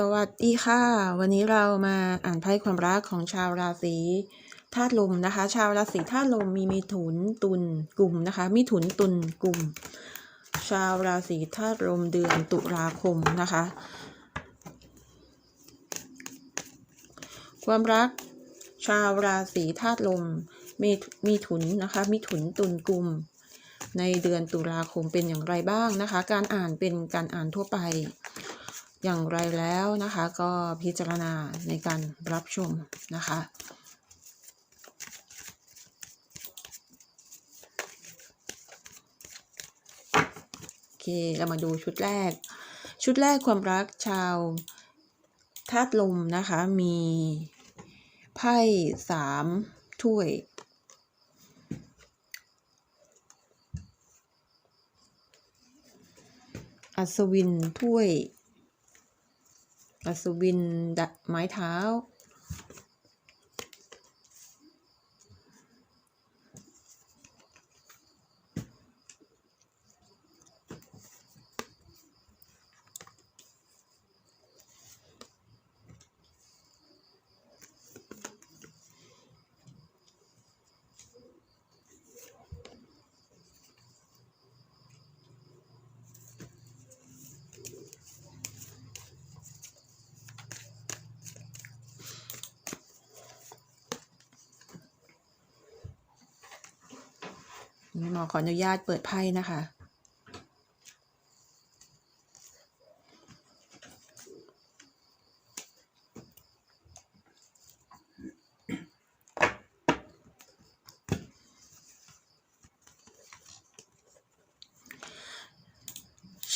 สวัสดีค่ะ วันนี้เรามาอ่านไพ่ความรักของชาวราศีธาตุลมนะคะ ชาวราศีธาตุลมมีมิถุนตุลกลุ่มนะคะมิถุนตุลกลุ่ม ชาวราศีธาตุลมเดือนตุลาคมนะคะ ความรัก ชาวราศีธาตุลมมีมีถุนนะคะมิถุนตุลกลุ่ม ในเดือนตุลาคมเป็นอย่างไรบ้างนะคะ การอ่านเป็นการอ่านทั่วไป อย่างไรแล้วนะคะ ก็พิจารณาในการรับชมนะคะโอเคเรามาดูชุดแรก ชุดแรกความรักชาวธาตุลมนะคะ มีไพ่สามถ้วย อัศวินถ้วย อัศวินดะไม้เท้า หมอขออนุญาตเปิดไพ่นะคะ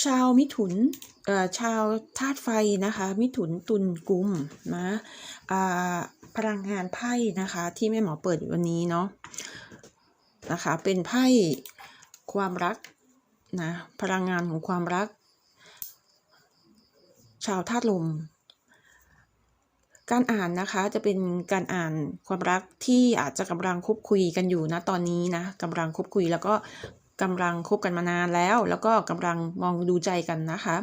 ชาวมิถุนเอ่อชาวธาตุไฟนะคะ มิถุนตุลกุมนะอ่าพลังงานไพ่นะคะ ที่แม่หมอเปิดวันนี้เนาะ นะคะ เป็นไพ่ความรักนะพลังงานของความรัก ชาวธาตุลม การอ่านนะคะจะเป็นการอ่านความรักที่อาจจะกำลังคบคุยกันอยู่นะตอนนี้นะกำลังคบคุยแล้วก็กำลังคบกันมานานแล้ว แล้วก็กำลังมองดูใจกันนะคะ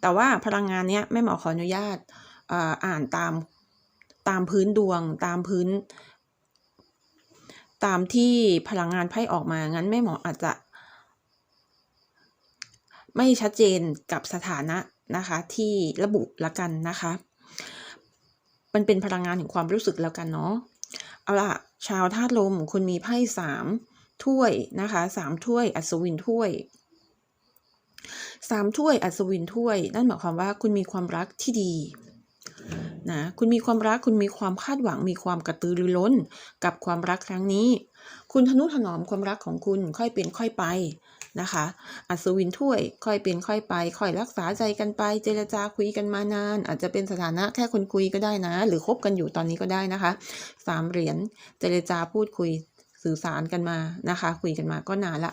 แต่ว่าพลังงานเนี้ยแม่หมอขออนุญาตอาอ่านตามตามพื้นดวงตามพื้น ตามที่พลังงานไพ่ออกมา งั้นแม่หมออาจจะ ไม่ชัดเจนกับสถานะนะคะ ที่ระบุละกันนะคะ มันเป็นพลังงานแห่งความรู้สึกแล้วกันเนาะ เอาล่ะ ชาวธาตุลมคุณมีไพ่สามถ้วยนะคะสามถ้วย อัศวินถ้วยสามถ้วย อัศวินถ้วย นั่นหมายความว่าคุณมีความรักที่ดี นะคุณมีความรักคุณมีความคาดหวัง มีความกระตือรือร้น กับความรักครั้งนี้ คุณทนุถนอมความรักของคุณค่อยเป็นค่อยไปนะคะ อัศวินถ้วย ค่อยเป็นค่อยไป ค่อยรักษาใจกันไป เจรจาคุยกันมานาน อาจจะเป็นสถานะแค่คนคุยก็ได้นะ หรือคบกันอยู่ตอนนี้ก็ได้นะคะสามเหรียญเจรจาพูดคุย สื่อสารกันมานะคะ คุยกันมาก็นานละ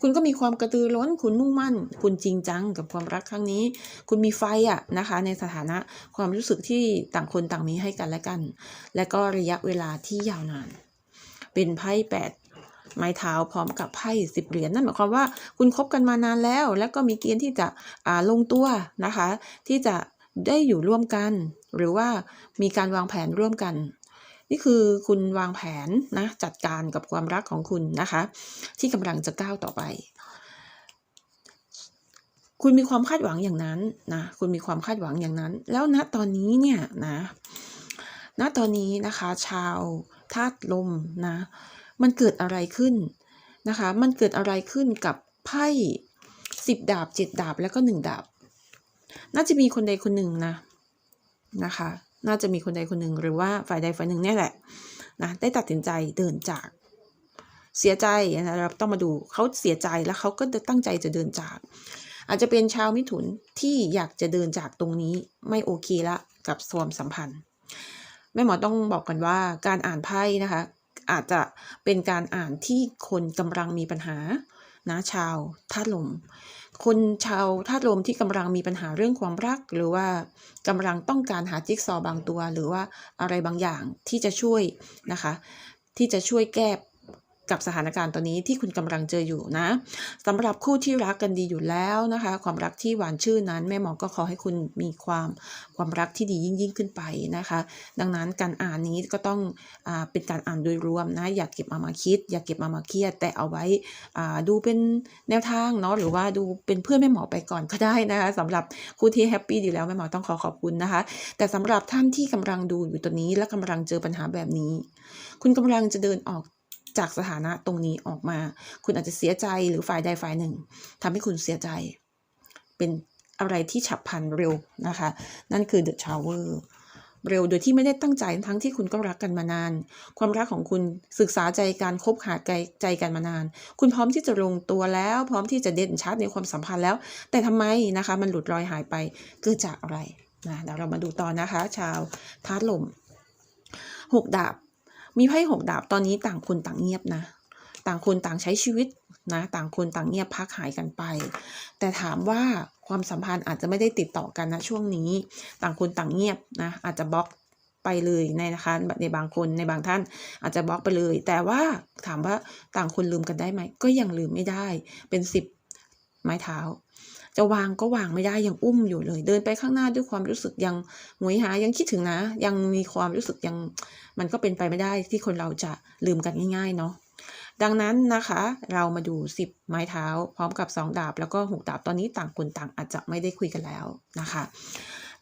คุณก็มีความกระตือร้น คุณมุ่งมั่น คุณจริงจังกับความรักครั้งนี้ คุณมีไฟอะนะคะ ในสถานะความรู้สึกที่ต่างคนต่างมีให้กันและกัน และก็ระยะเวลาที่ยาวนาน เป็นไพ่แปดไม้เท้าพร้อมกับไพ่สิบเหรียญนั่นหมายความว่าคุณคบกันมานานแล้ว แล้วก็มีเกณฑ์ที่จะอ่าลงตัวนะคะ ที่จะได้อยู่ร่วมกัน หรือว่ามีการวางแผนร่วมกัน นี่คือคุณวางแผนนะจัดการกับความรักของคุณนะคะ ที่กำลังจะก้าวต่อไป คุณมีความคาดหวังอย่างนั้นนะคุณมีความคาดหวังอย่างนั้น แล้วณตอนนี้เนี่ยนะณตอนนี้นะคะ ชาวธาตุลมนะมันเกิดอะไรขึ้นนะคะ มันเกิดอะไรขึ้นกับไพ่สิบดาบเจ็ดดาบแล้วก็หนึ่งดาบ น่าจะมีคนใดคนหนึ่งนะนะคะ น่าจะมีคนใดคนหนึ่งหรือว่าฝ่ายใดฝ่ายหนึ่งเนี่ยแหละนะได้ตัดสินใจเดินจากเสียใจนะเราต้องมาดูเขาเสียใจแล้วเขาก็ตั้งใจจะเดินจาก อาจจะเป็นชาวมิถุนที่อยากจะเดินจากตรงนี้ไม่โอเคละกับความสัมพันธ์แม่หมอต้องบอกกันว่าการอ่านไพ่นะคะ อาจจะเป็นการอ่านที่คนกำลังมีปัญหานะชาวธาตุลม คนชาวธาตุลมที่กำลังมีปัญหาเรื่องความรัก หรือว่ากำลังต้องการหาจิ๊กซอบางตัว หรือว่าอะไรบางอย่างที่จะช่วยนะคะ ที่จะช่วยแก้ กับสถานการณ์ตอนนี้ที่คุณกำลังเจออยู่นะสำหรับคู่ที่รักกันดีอยู่แล้วนะคะ ความรักที่หวานชื่นนั้น แม่หมอก็ขอให้คุณมีความความรักที่ดียิ่งยิ่งขึ้นไปนะคะ ดังนั้นการอ่านนี้ก็ต้องอาเป็นการอ่านโดยรวมนะอย่าเก็บมามาคิด อย่าเก็บมามาเครียด แต่เอาไว้อ่าดูเป็นแนวทางเนาะหรือว่าดูเป็นเพื่อนแม่หมอไปก่อนก็ได้นะคะสำหรับคู่ที่แฮปปี้ดีแล้วแม่หมอต้องขอขอบคุณนะคะ แต่สำหรับท่านที่กำลังดูอยู่ตอนนี้และกำลังเจอปัญหาแบบนี้ คุณกำลังจะเดินออก จากสถานะตรงนี้ออกมา คุณอาจจะเสียใจหรือฝ่ายใดฝ่ายหนึ่งทำให้คุณเสียใจ เป็นอะไรที่ฉับพลันเร็วนะคะ นั่นคือ The Shower เร็วโดยที่ไม่ได้ตั้งใจทั้งที่คุณก็รักกันมานาน ความรักของคุณศึกษาใจการคบหาใจใจกันมานาน คุณพร้อมที่จะลงตัวแล้ว พร้อมที่จะเด่นชัดในความสัมพันธ์แล้ว แต่ทำไมนะคะ มันหลุดรอยหายไปเกิดจากอะไรนะเดี๋ยวเรามาดูต่อนะคะ ชาวธาตุลมหกดาบ มีไพ่หกดาบตอนนี้ต่างคนต่างเงียบนะ ต่างคนต่างใช้ชีวิตนะ ต่างคนต่างเงียบพักหายกันไป แต่ถามว่าความสัมพันธ์อาจจะไม่ได้ติดต่อกันนะช่วงนี้ ต่างคนต่างเงียบนะ อาจจะบล็อกไปเลยในนะคะในบางคนในบางท่านอาจจะบล็อกไปเลย แต่ว่าถามว่าต่างคนลืมกันได้ไหม ก็ยังลืมไม่ได้เป็นสิบ ไม้เท้า จะวางก็วางไม่ได้ยังอุ้มอยู่เลย เดินไปข้างหน้าด้วยความรู้สึกยังหงวยหายังคิดถึงนะ ยังมีความรู้สึกยังมันก็เป็นไปไม่ได้ที่คนเราจะลืมกันง่าย ๆ เนาะดังนั้นนะคะเรามาดู 10 ไม้เท้า พร้อมกับ 2 ดาบ แล้วก็ 6 ดาบตอนนี้ต่างคนต่างอาจจะไม่ได้คุยกันแล้วนะคะ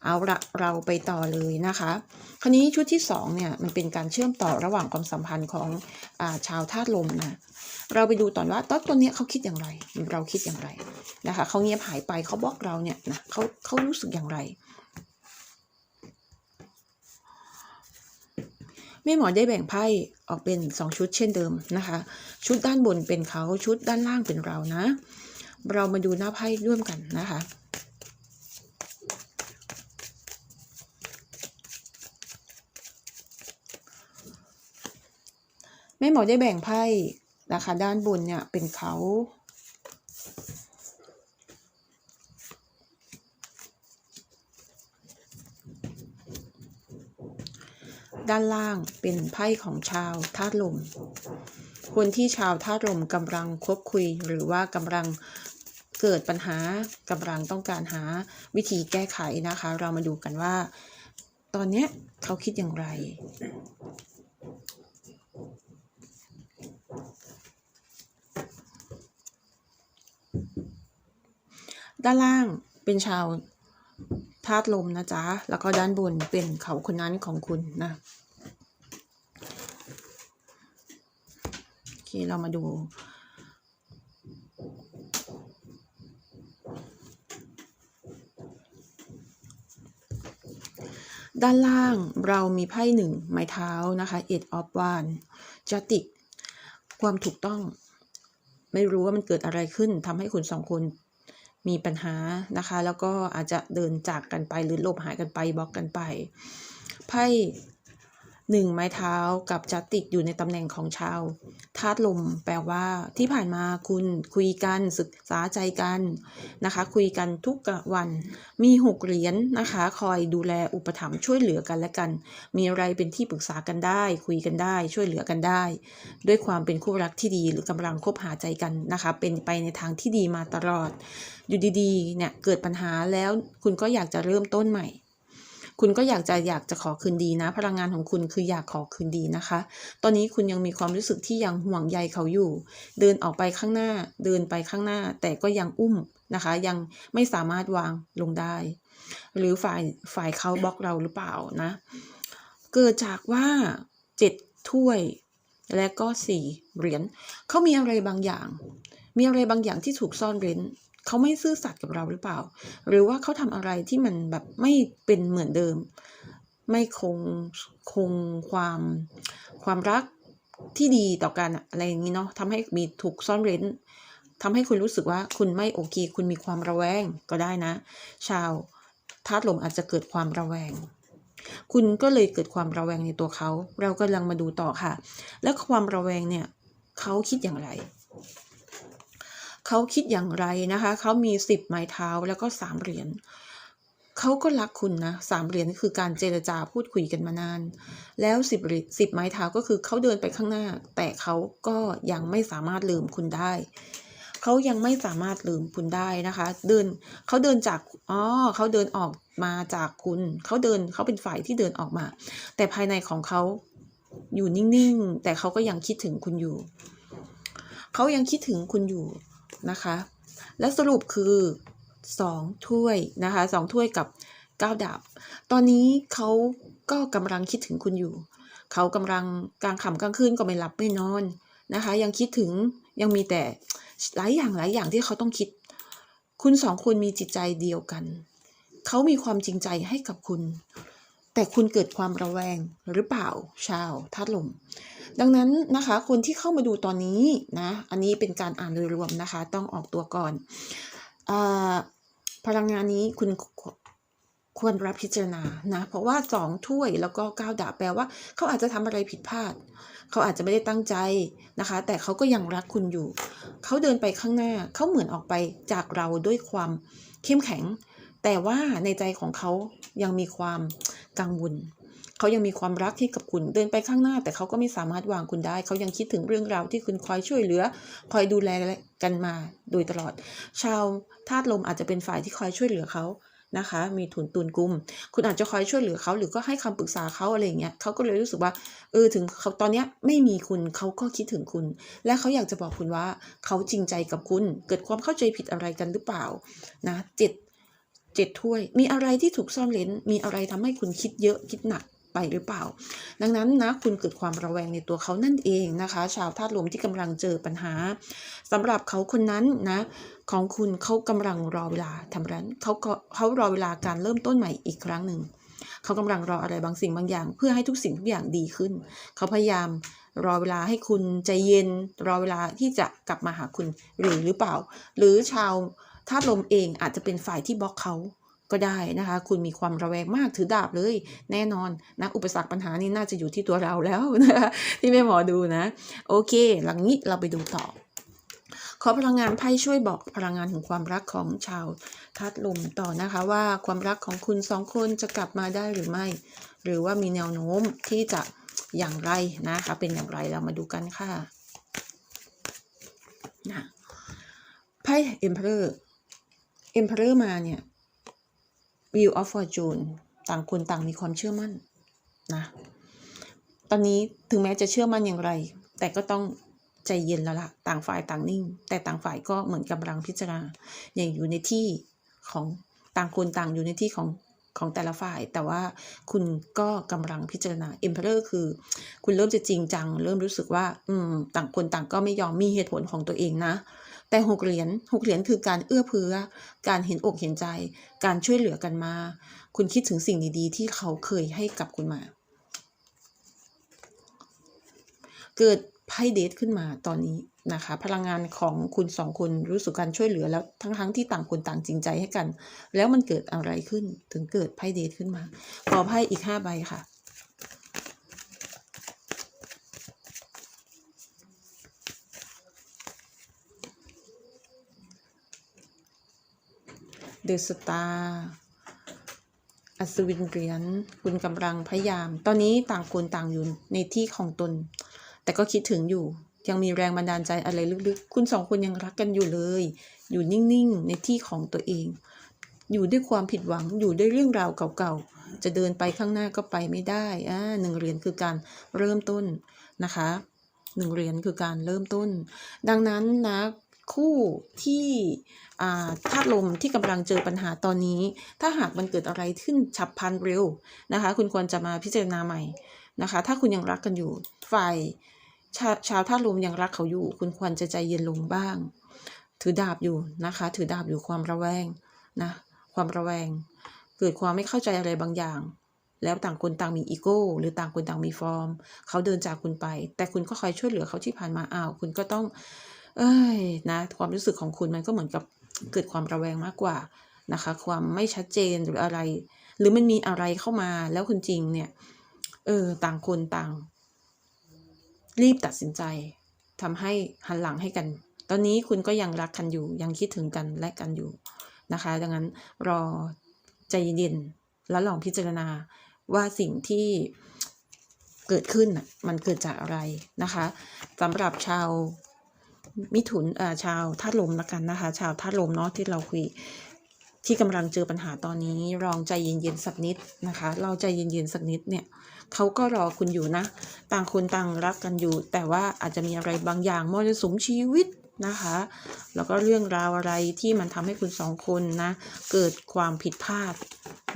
เอาละเราไปต่อเลยนะคะ คราวนี้ชุดที่ 2 เนี่ย มันเป็นการเชื่อมต่อระหว่างความสัมพันธ์ของอาชาวธาตุลมนะ เราไปดูตอนว่าตอนตัวเนี้ยเขาคิดอย่างไร เราคิดอย่างไรนะคะเขาเงียบหายไปเขาบอกเราเนี่ยนะเขาเขารู้สึกอย่างไรแม่หมอได้แบ่งไพ่ออกเป็นสองชุดเช่นเดิมนะคะ ชุดด้านบนเป็นเขาชุดด้านล่างเป็นเรานะ เรามาดูหน้าไพ่ร่วมกันนะคะแม่หมอได้แบ่งไพ่ นะคะ ด้านบนเนี่ยเป็นเขาด้านล่างเป็นไพ่ของชาวธาตุลม คนที่ชาวธาตุลมกำลังคบคุยหรือว่ากำลังเกิดปัญหากำลังต้องการหาวิธีแก้ไขนะคะ เรามาดูกันว่า ตอนนี้เขาคิดอย่างไร ด้านล่างเป็นชาวธาตุลมนะจ๊ะ แล้วก็ด้านบนเป็นเขาคนนั้นของคุณนะ โอเค เรามาดูด้านล่างเรามีไพ่หนึ่งไม้เท้านะคะ eight of wands จะติดความถูกต้อง ไม่รู้ว่ามันเกิดอะไรขึ้นทำให้คุณสองคน มีปัญหานะคะ แล้วก็อาจจะเดินจากกันไปหรือหลบหายกันไปบล็อกกันไปไพ่หนึ่งไม้เท้ากับจะติดอยู่ในตำแหน่งของชาวธาตุลม แปลว่าที่ผ่านมาคุณคุยกันศึกษาใจกันนะคะ คุยกันทุกวัน มีหกเหรียญนะคะ คอยดูแลอุปถัมภ์ช่วยเหลือกันและกัน มีอะไรเป็นที่ปรึกษากันได้ คุยกันได้ ช่วยเหลือกันได้ ด้วยความเป็นคู่รักที่ดีหรือกำลังคบหาใจกันนะคะ เป็นไปในทางที่ดีมาตลอด อยู่ดีๆ เนี่ยเกิดปัญหาแล้วคุณก็อยากจะเริ่มต้นใหม่ คุณก็อยากจะอยากจะขอคืนดีนะ พลังงานของคุณคืออยากขอคืนดีนะคะ ตอนนี้คุณยังมีความรู้สึกที่ยังห่วงใยเขาอยู่ เดินออกไปข้างหน้า เดินไปข้างหน้า แต่ก็ยังอุ้มนะคะ ยังไม่สามารถวางลงได้ หรือฝ่ายฝ่ายเขาบล็อกเราหรือเปล่านะ เกิดจากว่าเจ็ดถ้วยและก็สี่เหรียญเขามีอะไรบางอย่าง มีอะไรบางอย่างที่ถูกซ่อนเร้น เขาไม่ซื่อสัตย์กับเราหรือเปล่า หรือว่าเขาทำอะไรที่มันแบบไม่เป็นเหมือนเดิม ไม่คงคงความความรักที่ดีต่อกันอะอะไรอย่างนี้เนาะทำให้มีถูกซ่อนเร้นทำให้คุณรู้สึกว่าคุณไม่โอเค คุณมีความระแวงก็ได้นะ ชาวธาตุลมอาจจะเกิดความระแวง คุณก็เลยเกิดความระแวงในตัวเขา เรากำลังมาดูต่อค่ะ แล้วความระแวงเนี่ยเขาคิดอย่างไร เขาคิดอย่างไรนะคะ เขามีสิบไม้เท้าแล้วก็สามเหรียญเขาก็รักคุณนะสามเหรียญคือการเจรจาพูดคุยกันมานาน แล้วสิบสิบไม้เท้าก็คือเขาเดินไปข้างหน้า แต่เขาก็ยังไม่สามารถลืมคุณได้เขายังไม่สามารถลืมคุณได้นะคะ เดินเขาเดินจากอ๋อเขาเดินออกมาจากคุณเขาเดินเขาเป็นฝ่ายที่เดินออกมา แต่ภายในของเขาอยู่นิ่งๆ แต่เขาก็ยังคิดถึงคุณอยู่ เขายังคิดถึงคุณอยู่ นะคะ และสรุปคือสองถ้วยนะคะสองถ้วยกับเก้าดาบ ตอนนี้เขาก็กำลังคิดถึงคุณอยู่ เขากำลังกลางค่ำกลางคืนก็ไม่หลับไม่นอนนะคะ ยังคิดถึงยังมีแต่หลายอย่างหลายอย่างที่เขาต้องคิด คุณสองคนมีจิตใจเดียวกัน เขามีความจริงใจให้กับคุณ แต่คุณเกิดความระแวงหรือเปล่าชาวธาตุลม ดังนั้นนะคะคนที่เข้ามาดูตอนนี้นะอันนี้เป็นการอ่านโดยรวมนะคะ ต้องออกตัวก่อนอพลังงานนี้คุณควรรับพิจารณานะเพราะว่าสองถ้วยแล้วก็ก้าวดาบแปลว่า เขาอาจจะทำอะไรผิดพลาด เขาอาจจะไม่ได้ตั้งใจนะคะ แต่เขาก็ยังรักคุณอยู่ เขาเดินไปข้างหน้าเขาเหมือนออกไปจากเราด้วยความเข้มแข็ง แต่ว่าในใจของเขายังมีความ กังวลเขายังมีความรักที่กับคุณเดินไปข้างหน้า แต่เขาก็ไม่สามารถวางคุณได้ เขายังคิดถึงเรื่องราวที่คุณคอยช่วยเหลือ คอยดูแลกันมาโดยตลอด ชาวธาตุลมอาจจะเป็นฝ่ายที่คอยช่วยเหลือเขานะคะ มีทุนตุนกุม คุณอาจจะคอยช่วยเหลือเขาหรือก็ให้คำปรึกษาเขาอะไรเงี้ยเขาก็เลยรู้สึกว่าเออถึงเขาตอนเนี้ยไม่มีคุณเขาก็คิดถึงคุณ และเขาอยากจะบอกคุณว่าเขาจริงใจกับคุณ เกิดความเข้าใจผิดอะไรกันหรือเปล่านะเจ็ด เจ็ดถ้วย มีอะไรที่ถูกซ่อนเร้นมีอะไรทำให้คุณคิดเยอะคิดหนักไปหรือเปล่า ดังนั้นนะคุณเกิดความระแวงในตัวเขานั่นเองนะคะ ชาวธาตุลมที่กำลังเจอปัญหาสำหรับเขาคนนั้นนะของคุณเขากำลังรอเวลาทำนั้นเขาเขารอเวลาการเริ่มต้นใหม่อีกครั้งหนึ่งเขากำลังรออะไรบางสิ่งบางอย่าง เพื่อให้ทุกสิ่งทุกอย่างดีขึ้น เขาพยายามรอเวลาให้คุณใจเย็น รอเวลาที่จะกลับมาหาคุณหรือหรือเปล่า หรือชาว ธาตุลมเองอาจจะเป็นฝ่ายที่บล็อกเขาก็ได้นะคะ คุณมีความระแวงมากถือดาบเลย แน่นอนนะอุปสรรคปัญหานี้น่าจะอยู่ที่ตัวเราแล้วนะคะที่แม่หมอดูนะ โอเค หลังนี้เราไปดูต่อ ขอพลังงานไพ่ช่วยบอกพลังงานของความรักของชาวธาตุลมต่อนะคะ ว่าความรักของคุณสองคนจะกลับมาได้หรือไม่ หรือว่ามีแนวโน้มที่จะอย่างไรนะคะ เป็นอย่างไรเรามาดูกันค่ะนะไพ่ Emperor Emperor มาเนี่ย Wheel of Fortune ต่างคนต่างมีความเชื่อมั่นนะตอนนี้ถึงแม้จะเชื่อมั่นอย่างไร แต่ก็ต้องใจเย็นแล้วละต่างฝ่ายต่างนิ่ง แต่ต่างฝ่ายก็เหมือนกำลังพิจารณาอย่างอยู่ในที่ของต่างคนต่างอยู่ในที่ของของแต่ละฝ่าย แต่ว่าคุณก็กำลังพิจารณา Emperor คือ คุณเริ่มจะจริงจัง เริ่มรู้สึกว่า อืม ต่างคนต่างก็ไม่ยอมมีเหตุผลของตัวเองนะ แต่หกเหรียญหกเหรียญคือการเอื้อเฟื้อ การเห็นอกเห็นใจ การช่วยเหลือกันมา คุณคิดถึงสิ่งดีๆ ที่เขาเคยให้กับคุณมา เกิดไพ่เดทขึ้นมาตอนนี้นะคะ พลังงานของคุณสองคนรู้สึกการช่วยเหลือแล้วทั้งๆทที่ต่างคนต่างจริงใจให้กัน แล้วมันเกิดอะไรขึ้นถึงเกิดไพ่เดทขึ้นมาขอไพ่อีกห้าใบค่ะ ดอสตาอัศวินเหรียญคุณกำลังพยายาม ตอนนี้ต่างคนต่างอยู่ในที่ของตน แต่ก็คิดถึงอยู่ ยังมีแรงบันดาลใจอะไรลึกๆ คุณสองคนยังรักกันอยู่เลย อยู่นิ่งๆ ในที่ของตัวเอง อยู่ด้วยความผิดหวัง อยู่ด้วยเรื่องราวเก่าๆ จะเดินไปข้างหน้าก็ไปไม่ได้ อ่าหนึ่งเหรียญคือการเริ่มต้นนะคะ หนึ่งเหรียญคือการเริ่มต้น ดังนั้นนะ คู่ที่ธาตุลมที่กำลังเจอปัญหาตอนนี้ ถ้าหากมันเกิดอะไรขึ้นฉับพลันเร็วนะคะ คุณควรจะมาพิจารณาใหม่นะคะ ถ้าคุณยังรักกันอยู่ฝ่ายชาชาวธาตุลมยังรักเขาอยู่ คุณควรจะใจเย็นลงบ้าง ถือดาบอยู่นะคะ ถือดาบอยู่ความระแวงนะความระแวง เกิดความไม่เข้าใจอะไรบางอย่าง แล้วต่างคนต่างมีอีโก้ หรือต่างคนต่างมีฟอร์ม เขาเดินจากคุณไป แต่คุณก็คอยช่วยเหลือเขาที่ผ่านมาอ้าว คุณก็ต้อง เอ้ยนะความรู้สึกของคุณมันก็เหมือนกับเกิดความระแวงมากกว่านะคะ ความไม่ชัดเจนหรืออะไร หรือมันมีอะไรเข้ามาแล้วคุณจริงเนี่ย เออ ต่างคนต่าง รีบตัดสินใจทำให้หันหลังให้กัน ตอนนี้คุณก็ยังรักกันอยู่ ยังคิดถึงกันและกันอยู่นะคะ ดังนั้นรอใจเย็นแล้วลองพิจารณาว่าสิ่งที่เกิดขึ้นมันเกิดจากอะไรนะคะสำหรับชาว มิถุนเอ่อชาวธาตุลมละกันนะคะ ชาวธาตุลมเนาะที่เราคุยที่กำลังเจอปัญหาตอนนี้ลองใจเย็นๆสักนิดนะคะ เราใจเย็นๆสักนิดเนี่ยเขาก็รอคุณอยู่นะ ต่างคนต่างรักกันอยู่ แต่ว่าอาจจะมีอะไรบางอย่างมรสุมชีวิตนะคะ แล้วก็เรื่องราวอะไรที่มันทำให้คุณสองคนนะเกิดความผิดพลาด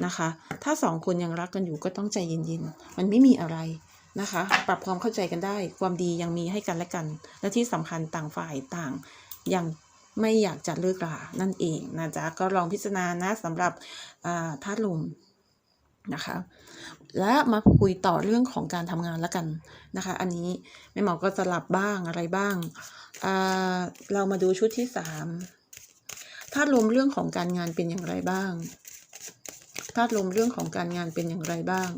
นะคะ ถ้าสองคนยังรักกันอยู่ก็ต้องใจเย็นๆ มันไม่มีอะไร นะคะ ปรับความเข้าใจกันได้ ความดียังมีให้กันและกัน และที่สำคัญต่างฝ่ายต่างยังไม่อยากจะเลิกรานั่นเองนะจ๊ะก็ลองพิจารณานะสำหรับธาตุลมนะคะ และมาคุยต่อเรื่องของการทำงานแล้วกันนะคะ อันนี้แม่หมอก็สลับบ้างอะไรบ้าง เรามาดูชุดที่สามธาตุลมเรื่องของการงานเป็นอย่างไรบ้างธาตุลมเรื่องของการงานเป็นอย่างไรบ้าง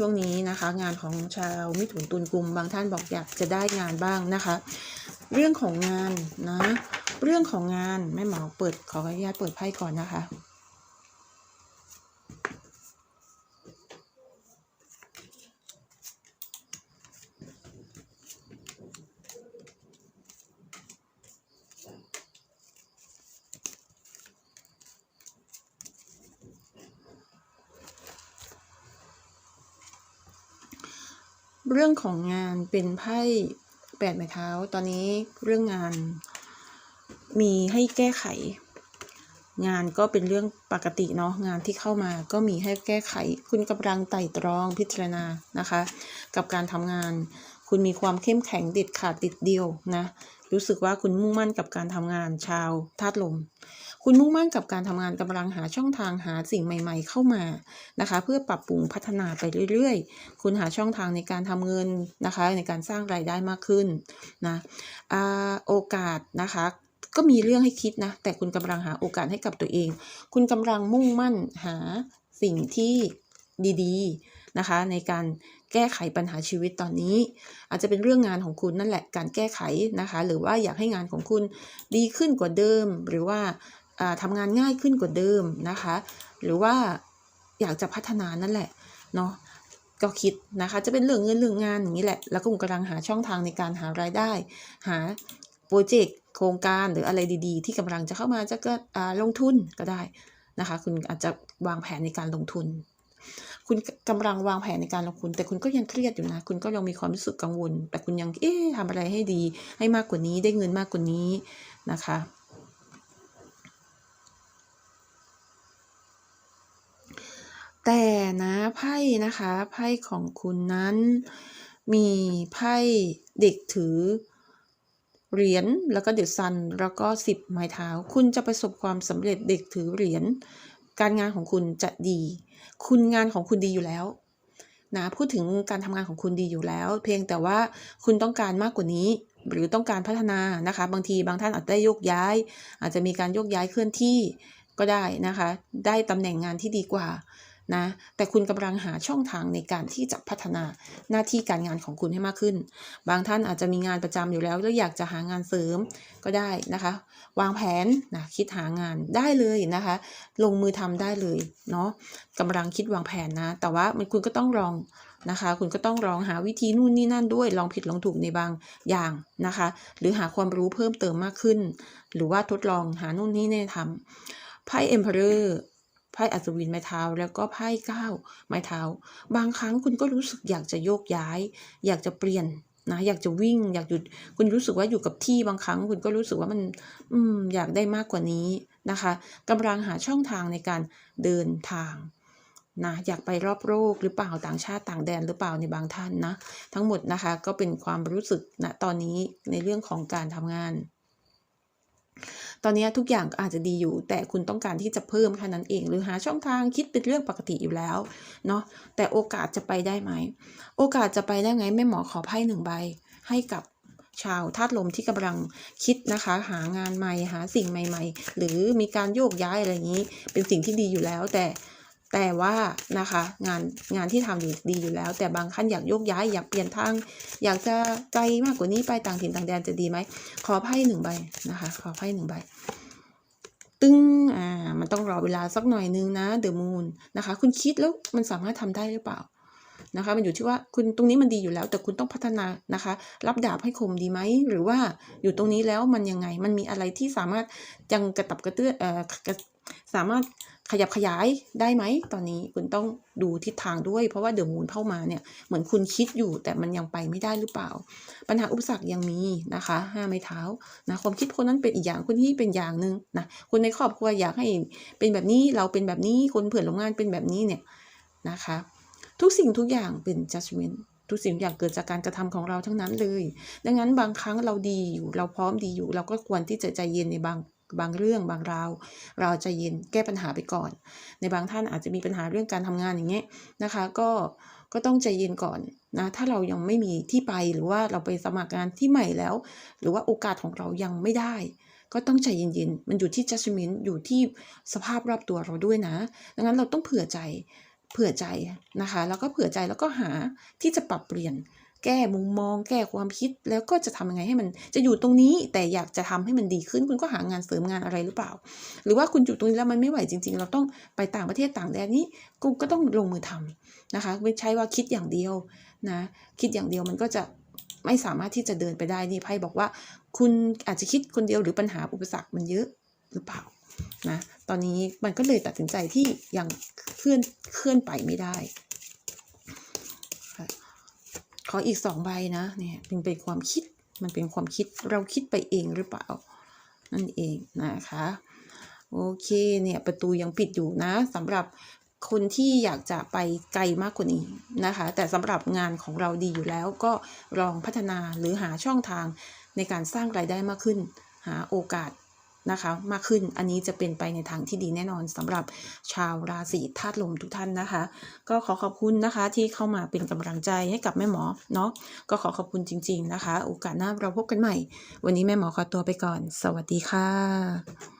ช่วงนี้นะคะ งานของชาวมิถุนตุลกุมบางท่านบอกอยากจะได้งานบ้างนะคะ เรื่องของงานนะ เรื่องของงานแม่หมอเปิดขออนุญาตเปิดไพ่ก่อนนะคะ รื่องของงานเป็นไพ่แปดไม้เท้า ตอนนี้เรื่องงานมีให้แก้ไข งานก็เป็นเรื่องปกติเนาะงานที่เข้ามาก็มีให้แก้ไข คุณกำลังไต่ตรองพิจารณานะคะ กับการทำงาน คุณมีความเข้มแข็งเด็ดขาดติดเดียวนะ รู้สึกว่าคุณมุ่งมั่นกับการทำงานชาวธาตุลม คุณมุ่งมั่นกับการทำงานกำลังหาช่องทางหาสิ่งใหม่ ๆ เข้ามานะคะ เพื่อปรับปรุงพัฒนาไปเรื่อยๆ คุณหาช่องทางในการทำเงินนะคะ ในการสร้างรายได้มากขึ้นนะโอกาสนะคะก็มีเรื่องให้คิดนะ แต่คุณกำลังหาโอกาสให้กับตัวเอง คุณกำลังมุ่งมั่นหาสิ่งที่ดีๆนะคะ ในการแก้ไขปัญหาชีวิตตอนนี้ อาจจะเป็นเรื่องงานของคุณนั่นแหละการแก้ไขนะคะ หรือว่าอยากให้งานของคุณดีขึ้นกว่าเดิม หรือว่า ทำงานง่ายขึ้นกว่าเดิมนะคะ หรือว่าอยากจะพัฒนานั่นแหละเนาะก็คิดนะคะจะเป็นเรื่องเงินเรื่องงานอย่างนี้แหละ แล้วก็กำลังหาช่องทางในการหารายได้ หาโปรเจกต์โครงการหรืออะไรดีๆ ที่กำลังจะเข้ามาจะก็ลงทุนก็ได้นะคะ คุณอาจจะวางแผนในการลงทุน คุณกำลังวางแผนในการลงทุน แต่คุณก็ยังเครียดอยู่นะ คุณก็ยังมีความรู้สึกกังวล แต่คุณยังเอ๊ะทำอะไรให้ดี ให้มากกว่านี้ได้เงินมากกว่านี้นะคะ แต่นะไพ่นะคะไพ่ของคุณนั้น มีไพ่เด็กถือเหรียญแล้วก็เดือะซันแล้วก็สิบไม้เท้า คุณจะประสบความสำเร็จเด็กถือเหรียญการงานของคุณจะดี คุณงานของคุณดีอยู่แล้วนะพูดถึงการทำงานของคุณดีอยู่แล้ว เพียงแต่ว่าคุณต้องการมากกว่านี้ หรือต้องการพัฒนานะคะ บางทีบางท่านอาจได้โยกย้าย อาจจะมีการโยกย้ายเคลื่อนที่ก็ได้นะคะ ได้ตำแหน่งงานที่ดีกว่า นะแต่คุณกำลังหาช่องทางในการที่จะพัฒนาหน้าที่การงานของคุณให้มากขึ้น บางท่านอาจจะมีงานประจำอยู่แล้ว แล้วอยากจะหางานเสริมก็ได้นะคะ วางแผนนะคิดหางานได้เลยนะคะ ลงมือทำได้เลยเนาะกำลังคิดวางแผนนะ แต่ว่ามันคุณก็ต้องลองนะคะ คุณก็ต้องลองหาวิธีนู่นนี่นั่นด้วย ลองผิดลองถูกในบางอย่างนะคะ หรือหาความรู้เพิ่มเติมมากขึ้น หรือว่าทดลองหานู่นนี่นี่ทำไพ่เอ็มเพอร์ ไพ่อัศวินไม้เท้าแล้วก็ไพ่เก้าไม้เท้า บางครั้งคุณก็รู้สึกอยากจะโยกย้าย อยากจะเปลี่ยนนะอยากจะวิ่ง อยากหยุดคุณรู้สึกว่าอยู่กับที่บางครั้ง คุณก็รู้สึกว่ามันอืมอยากได้มากกว่านี้นะคะกำลังหาช่องทางในการเดินทางนะอยากไปรอบโลกหรือเปล่าต่างชาติต่างแดนหรือเปล่าในบางท่านนะ ทั้งหมดนะคะก็เป็นความรู้สึกณนะตอนนี้ในเรื่องของการทำงาน ตอนนี้ทุกอย่างอาจจะดีอยู่ แต่คุณต้องการที่จะเพิ่มแค่นั้นเอง หรือหาช่องทางคิดเป็นเรื่องปกติอยู่แล้วเนาะแต่โอกาสจะไปได้ไหม โอกาสจะไปได้ไงแม่หมอขอไพ่หนึ่งใบ ให้กับชาวธาตุลมที่กำลังคิดนะคะ หางานใหม่หาสิ่งใหม่ ๆ หรือมีการโยกย้ายอะไรอย่างนี้ เป็นสิ่งที่ดีอยู่แล้วแต่ แต่ว่านะคะงานงานที่ทำอยู่ดีอยู่แล้ว แต่บางท่านอยากโยกย้ายอยากเปลี่ยนทาง อยากจะไกลมากกว่านี้ไปต่างถิ่นต่างแดนจะดีไหมขอไพ่หนึ่งใบนะคะ ขอไพ่หนึ่งใบตึงอ่ามันต้องรอเวลาสักหน่อยนึงนะเดอะมูนนะคะ คุณคิดแล้วมันสามารถทำได้หรือเปล่านะคะมันอยู่ที่ว่าคุณตรงนี้มันดีอยู่แล้ว แต่คุณต้องพัฒนานะคะ รับดาบให้คมดีไหมหรือว่าอยู่ตรงนี้แล้วมันยังไง มันมีอะไรที่สามารถยังกระตับกระเตื้อเอ่อกระ สามารถขยับขยายได้ไหมตอนนี้คุณต้องดูทิศทางด้วย เพราะว่าเดอะมูนเข้ามาเนี่ยเหมือนคุณคิดอยู่แต่มันยังไปไม่ได้หรือเปล่า ปัญหาอุปสรรคยังมีนะคะห้าไม้เท้านะความคิดคนนั้นเป็นอีกอย่างคนนี้เป็นอย่างหนึ่งนะคนในครอบครัวอยากให้เป็นแบบนี้เราเป็นแบบนี้คนเพื่อนร่วมงานเป็นแบบนี้เนี่ยนะคะ ทุกสิ่งทุกอย่างเป็น judgment ทุกสิ่งอย่างเกิดจากการกระทำของเราทั้งนั้นเลย ดังนั้นบางครั้งเราดีอยู่เราพร้อมดีอยู่ เราก็ควรที่จะใจเย็นในบาง บางเรื่องบางราว เราใจเย็นแก้ปัญหาไปก่อน ในบางท่านอาจจะมีปัญหาเรื่องการทำงานอย่างเงี้ยนะคะ ก็ก็ต้องใจเย็นก่อนนะถ้าเรายังไม่มีที่ไปหรือว่าเราไปสมัครงานที่ใหม่แล้ว หรือว่าโอกาสของเรายังไม่ได้ ก็ต้องใจเย็นๆมันอยู่ที่ judgment อยู่ที่สภาพรอบตัวเราด้วยนะ ดังนั้นเราต้องเผื่อใจเผื่อใจนะคะ แล้วก็เผื่อใจแล้วก็หาที่จะปรับเปลี่ยน แก้มุมมอง แก้ความคิด แล้วก็จะทำยังไงให้มันจะอยู่ตรงนี้ แต่อยากจะทำให้มันดีขึ้น คุณก็หางานเสริมงานอะไรหรือเปล่า หรือว่าคุณอยู่ตรงนี้แล้วมันไม่ไหวจริง ๆ เราต้องไปต่างประเทศต่างแดนนี้กูก็ต้องลงมือทำนะคะ ไม่ใช่ว่าคิดอย่างเดียวนะคิดอย่างเดียวมันก็จะไม่สามารถที่จะเดินไปได้นี่ไพ่บอกว่า คุณอาจจะคิดคนเดียวหรือปัญหาอุปสรรคมันเยอะหรือเปล่านะตอนนี้มันก็เลยตัดสินใจที่ยังเคลื่อนเคลื่อนไปไม่ได้ ขออีกสองใบนะเนี่ยมันเป็นความคิดมันเป็นความคิดเราคิดไปเองหรือเปล่า นั่นเองนะคะโอเคเนี่ยประตูยังปิดอยู่นะสำหรับคนที่อยากจะไปไกลมากกว่านี้นะคะ แต่สำหรับงานของเราดีอยู่แล้วก็ลองพัฒนาหรือหาช่องทางในการสร้างรายได้มากขึ้น หาโอกาส นะคะ มากขึ้นอันนี้จะเป็นไปในทางที่ดีแน่นอนสำหรับชาวราศีธาตุลมทุกท่านนะคะ ก็ขอขอบคุณนะคะที่เข้ามาเป็นกำลังใจให้กับแม่หมอเนาะก็ขอขอบคุณจริง ๆนะคะ โอกาสหน้าเราพบกันใหม่ วันนี้แม่หมอขอตัวไปก่อน สวัสดีค่ะ